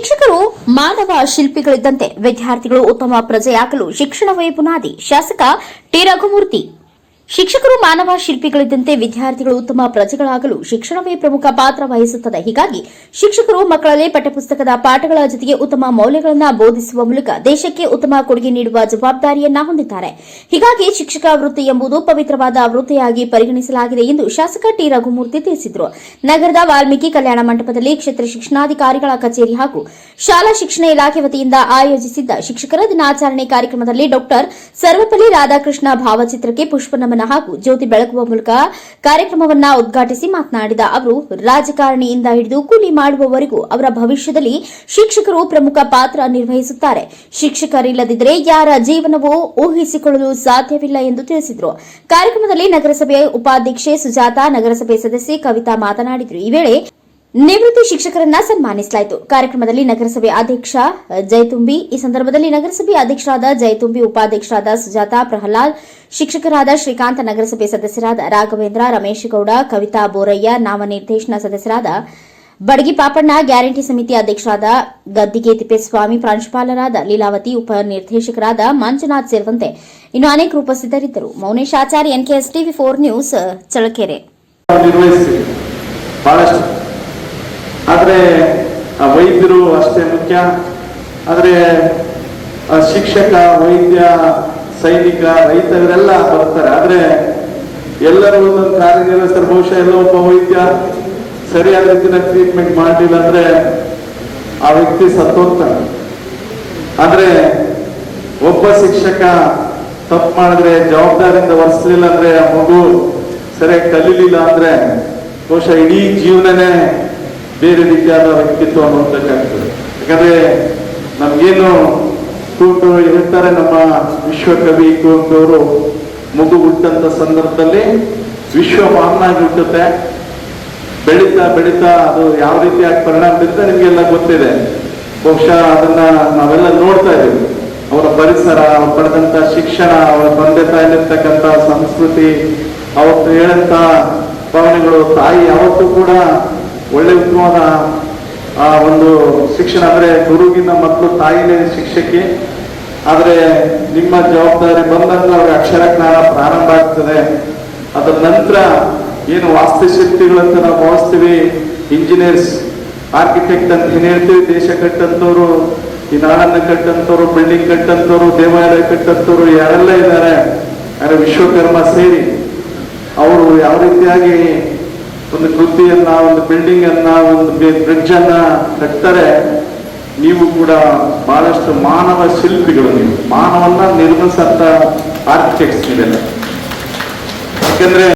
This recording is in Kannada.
ಶಿಕ್ಷಕರು ಮಾನವ ಶಿಲ್ಪಿಗಳಿದ್ದಂತೆ ವಿದ್ಯಾರ್ಥಿಗಳು ಉತ್ತಮ ಪ್ರಜೆಯಾಗಲು ಶಿಕ್ಷಣವೇ ಬುನಾದಿ ಶಾಸಕ ಟಿ. ರಘುಮೂರ್ತಿ ಶಿಕ್ಷಕರು ಮಾನವ ಶಿಲ್ಪಿಗಳಿದ್ದಂತೆ ವಿದ್ಯಾರ್ಥಿಗಳು ಉತ್ತಮ ಪ್ರಜೆಗಳಾಗಲು ಶಿಕ್ಷಣವೇ ಪ್ರಮುಖ ಪಾತ್ರ ವಹಿಸುತ್ತದೆ. ಹೀಗಾಗಿ ಶಿಕ್ಷಕರು ಮಕ್ಕಳಲ್ಲಿ ಪಠ್ಯಪುಸ್ತಕದ ಪಾಠಗಳ ಜೊತೆಗೆ ಉತ್ತಮ ಮೌಲ್ಯಗಳನ್ನು ಬೋಧಿಸುವ ಮೂಲಕ ದೇಶಕ್ಕೆ ಉತ್ತಮ ಕೊಡುಗೆ ನೀಡುವ ಜವಾಬ್ದಾರಿಯನ್ನ ಹೊಂದಿದ್ದಾರೆ. ಹೀಗಾಗಿ ಶಿಕ್ಷಕ ವೃತ್ತಿ ಎಂಬುದು ಪವಿತ್ರವಾದ ವೃತ್ತಿಯಾಗಿ ಪರಿಗಣಿಸಲಾಗಿದೆ ಎಂದು ಶಾಸಕ ಟಿ. ರಘುಮೂರ್ತಿ ತಿಳಿಸಿದರು. ನಗರದ ವಾಲ್ಮೀಕಿ ಕಲ್ಯಾಣ ಮಂಟಪದಲ್ಲಿ ಕ್ಷೇತ್ರ ಶಿಕ್ಷಣಾಧಿಕಾರಿಗಳ ಕಚೇರಿ ಹಾಗೂ ಶಾಲಾ ಶಿಕ್ಷಣ ಇಲಾಖೆ ವತಿಯಿಂದ ಆಯೋಜಿಸಿದ್ದ ಶಿಕ್ಷಕರ ದಿನಾಚರಣೆ ಕಾರ್ಯಕ್ರಮದಲ್ಲಿ ಡಾಕ್ಟರ್ ಸರ್ವಪಲ್ಲಿ ರಾಧಾಕೃಷ್ಣ ಭಾವಚಿತ್ರಕ್ಕೆ ಪುಷ್ಪನಮನ ಹಾಗೂ ಜ್ಯೋತಿ ಬೆಳಗುವ ಮೂಲಕ ಕಾರ್ಯಕ್ರಮವನ್ನ ಉದ್ಘಾಟಿಸಿ ಮಾತನಾಡಿದ ಅವರು, ರಾಜಕಾರಣಿಯಿಂದ ಹಿಡಿದು ಕೂಲಿ ಮಾಡುವವರೆಗೂ ಅವರ ಭವಿಷ್ಯದಲ್ಲಿ ಶಿಕ್ಷಕರು ಪ್ರಮುಖ ಪಾತ್ರ ನಿರ್ವಹಿಸುತ್ತಾರೆ. ಶಿಕ್ಷಕರಿಲ್ಲದಿದ್ದರೆ ಯಾರ ಜೀವನವೂ ಊಹಿಸಿಕೊಳ್ಳಲು ಸಾಧ್ಯವಿಲ್ಲ ಎಂದು ತಿಳಿಸಿದರು. ಕಾರ್ಯಕ್ರಮದಲ್ಲಿ ನಗರಸಭೆ ಉಪಾಧ್ಯಕ್ಷೆ ಸುಜಾತ, ನಗರಸಭೆ ಸದಸ್ಯೆ ಕವಿತಾ ಮಾತನಾಡಿದರು. ಈ ವೇಳೆ ನಿವೃತ್ತಿ ಶಿಕ್ಷಕರನ್ನ ಸನ್ಮಾನಿಸಲಾಯಿತು. ಕಾರ್ಯಕ್ರಮದಲ್ಲಿ ನಗರಸಭೆ ಅಧ್ಯಕ್ಷ ಜಯತುಂಬಿ. ಈ ಸಂದರ್ಭದಲ್ಲಿ ನಗರಸಭೆ ಅಧ್ಯಕ್ಷರಾದ ಜಯತುಂಬಿ, ಉಪಾಧ್ಯಕ್ಷರಾದ ಸುಜಾತ ಪ್ರಹ್ಲಾದ್, ಶಿಕ್ಷಕರಾದ ಶ್ರೀಕಾಂತ ನಗರಸಭೆ ಸದಸ್ಯರಾದ ರಾಘವೇಂದ್ರ ರಮೇಶ್ ಗೌಡ ಕವಿತಾ ಬೋರಯ್ಯ, ನಾಮನಿರ್ದೇಶನ ಸದಸ್ಯರಾದ ಬಡಗಿ ಪಾಪಣ್ಣ, ಗ್ಯಾರಂಟಿ ಸಮಿತಿ ಅಧ್ಯಕ್ಷರಾದ ಗದ್ದಿಗೆ ತಿಪ್ಪೇಸ್ವಾಮಿ, ಪ್ರಾಂಶುಪಾಲರಾದ ಲೀಲಾವತಿ, ಉಪನಿರ್ದೇಶಕರಾದ ಮಂಜುನಾಥ್ ಸೇರಿದಂತೆ ಇನ್ನು ಅನೇಕರು ಉಪಸ್ಥಿತರಿದ್ದರು. Mounesh Acharya NKS TV four news Challakere ಆದರೆ ಆ ವೈದ್ಯರು ಅಷ್ಟೇ ಮುಖ್ಯ. ಆದರೆ ಆ ಶಿಕ್ಷಕ, ವೈದ್ಯ, ಸೈನಿಕ ರೈತ ಇವರೆಲ್ಲ ಬರ್ತಾರೆ. ಆದರೆ ಎಲ್ಲರೂ ಒಂದೊಂದು ಕಾರ್ಯನಿರ್ವಹಿಸ್ತಾರೆ ಬಹುಶಃ ಎಲ್ಲೋ ಒಬ್ಬ ವೈದ್ಯ ಸರಿಯಾದ ರೀತಿಯ ಟ್ರೀಟ್ಮೆಂಟ್ ಮಾಡಲಿಲ್ಲ ಅಂದ್ರೆ ಆ ವ್ಯಕ್ತಿ ಸತ್ತೋಗ್ತಾನೆ. ಆದರೆ ಒಬ್ಬ ಶಿಕ್ಷಕ ತಪ್ಪು ಮಾಡಿದ್ರೆ, ಜವಾಬ್ದಾರಿಯಿಂದ ವರ್ತಿಸಲಿಲ್ಲ ಅಂದ್ರೆ ಆ ಮಗು ಸರಿಯಾಗಿ ಕಲೀಲಿಲ್ಲ ಅಂದ್ರೆ ಬಹುಶಃ ಇಡೀ ಜೀವನನೇ ಬೇರೆ ರೀತಿಯಾದ ವ್ಯಕ್ತಿತ್ವ ಹೊಂದಬೇಕಾಗ್ತದೆ ಯಾಕಂದ್ರೆ ನಮ್ಗೇನು ಕುವೆಂಪು ಹೇಳ್ತಾರೆ ನಮ್ಮ ವಿಶ್ವಕವಿ ಕುವೆಂಪು ಮಗು ಹುಟ್ಟಂತ ಸಂದರ್ಭದಲ್ಲಿ ವಿಶ್ವ ಮಾಮನಾಗಿ ಹುಟ್ಟುತ್ತೆ. ಬೆಳೀತಾ ಬೆಳೀತಾ ಅದು ಯಾವ ರೀತಿಯಾಗಿ ಪರಿಣಾಮ ಬೀರುತ್ತೆ ನಿಮ್ಗೆಲ್ಲ ಗೊತ್ತಿದೆ. ಬಹುಶಃ ಅದನ್ನ ನಾವೆಲ್ಲ ನೋಡ್ತಾ ಇದ್ದೀವಿ. ಅವರ ಪರಿಸರ, ಅವ್ರು ಪಡೆದಂತ ಶಿಕ್ಷಣ, ಅವರ ತಂದೆ ತಾಯಿಲಿರ್ತಕ್ಕಂಥ ಸಂಸ್ಕೃತಿ, ಅವತ್ತು ಹೇಳಂತ ಭಾವನೆಗಳು, ತಾಯಿ ಯಾವತ್ತೂ ಕೂಡ ಒಳ್ಳೆ ಉತ್ತಮವಾದ, ಆ, ಒಂದು ಶಿಕ್ಷಣ, ಅಂದ್ರೆ ಗುರುಗಿನ ಮಕ್ಕಳು ತಾಯಿನೇ ಶಿಕ್ಷಕಿ, ಆದ್ರೆ ನಿಮ್ಮ ಜವಾಬ್ದಾರಿ ಬಂದಂತ ಅವ್ರಿಗೆ ಅಕ್ಷರ ಜ್ಞಾನ ಪ್ರಾರಂಭ ಆಗ್ತದೆ. ಅದರ ನಂತರ ಏನು ವಾಸ್ತುಶಿಲ್ಪಿಗಳಂತ ನಾವು ಭಾವಿಸ್ತೀವಿ ಇಂಜಿನಿಯರ್ಸ್ ಆರ್ಕಿಟೆಕ್ಟ್ ಅಂತ ಏನ್ ಹೇಳ್ತೀವಿ, ದೇಶ ಕಟ್ಟಂತವ್ರು, ಈ ನಾಡನ್ನ ಕಟ್ಟಂತವ್ರು ಬಿಲ್ಡಿಂಗ್ ಕಟ್ಟಂತವ್ರು, ದೇವಾಲಯ ಕಟ್ಟಂತವ್ರು, ಯಾರೆಲ್ಲ ಇದ್ದಾರೆ ಆದರೆ ವಿಶ್ವಕರ್ಮ ಸೇರಿ, ಅವರು ಯಾವ ರೀತಿಯಾಗಿ ಒಂದು ಕೃತಿಯನ್ನ, ಒಂದು ಬಿಲ್ಡಿಂಗ್ ಅನ್ನ ಒಂದು ಬ್ರಿಡ್ಜ್ ಅನ್ನ ಕಟ್ತಾರೆ. ನೀವು ಕೂಡ ಬಹಳಷ್ಟು ಮಾನವ ಶಿಲ್ಪಿಗಳು ನೀವು. ಮಾನವನ್ನ ನಿರ್ಮಿಸಂತ ಆರ್ಕಿಟೆಕ್ಟ್ಸ್ ನೀವೆಲ್ಲ. ಯಾಕಂದ್ರೆ